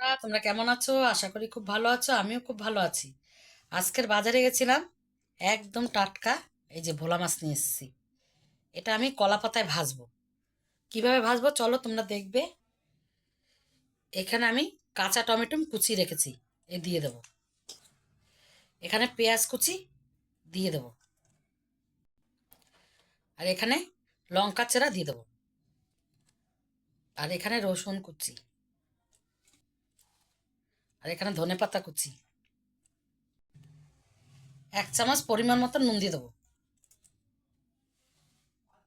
বন্ধুরা, তোমরা কেমন আছো? আশা করি খুব ভালো আছো আমিও খুব ভালো আছি। আজকের বাজারে গেছিলাম একদম টাটকা এই যে ভোলা মাছ নিয়ে এসেছি। এটা আমি কলা পাতায় ভাজবো। কীভাবে ভাজবো? চলো তোমরা দেখবে। এখানে আমি কাঁচা টমেটো কুচি রেখেছি এ দিয়ে দেবো। এখানে পেঁয়াজ কুচি দিয়ে দেবো। আর এখানে লঙ্কা চেরা দিয়ে দেবো। আর এখানে রসুন কুচি। আর এখানে ধনে পাতা কুচি। এক চামচ পরিমাণ মতন নুন দিয়ে দেবো।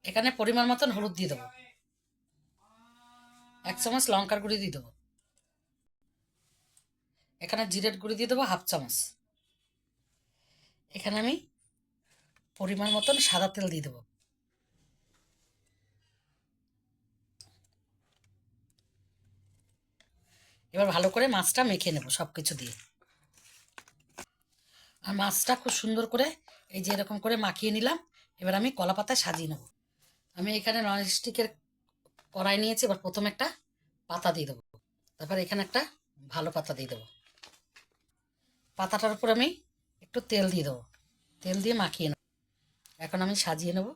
এখানে পরিমাণ মতন হলুদ দিয়ে দেবো। এক চামচ লঙ্কার গুঁড়ি দিয়ে দেবো। এখানে জিরের গুঁড়ি দিয়ে দেবো হাফ চামচ। এখানে আমি পরিমাণ মতন সাদা তেল দিয়ে দেবো। এবার ভালো করে মাছটা মেখে নেব সব কিছু দিয়ে। আর মাছটা খুব সুন্দর করে এই যে এরকম করে মাখিয়ে নিলাম, এবার আমি কলা পাতায় সাজিয়ে নেব। আমি এখানে ননস্টিকের কড়াই নিয়েছি, এবার প্রথমে একটা পাতা দিয়ে দেবো। তারপর এখানে একটা ভালো পাতা দিয়ে দেবো। পাতাটার উপর আমি একটু তেল দিয়ে দেবো। তেল দিয়ে মাখিয়ে নেব। এখন আমি সাজিয়ে নেব।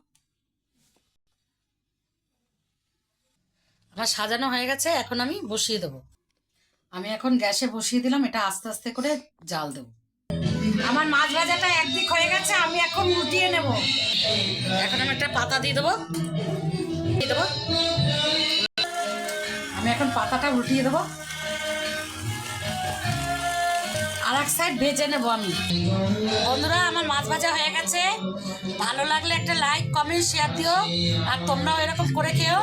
আমার সাজানো হয়ে গেছে, এখন আমি বসিয়ে দেবো। আমি এখন গ্যাসে বসিয়ে দিলাম, এটা আস্তে আস্তে করে জাল দেবো। আমার মাছ ভাজাটা একদিক হয়ে গেছে, আমি এখন উঠিয়ে নেব। এখন আমি একটা পাতা দিয়ে দেবো। দিয়ে দেবো। আমি এখন পাতাটা উল্টিয়ে দেবো। আর এক সাইড ভেজে নেব আমি। বন্ধুরা, আমার মাছ ভাজা হয়ে গেছে। ভালো লাগলে একটা লাইক কমেন্ট শেয়ার দিও। আর তোমরাও এরকম করে খেও।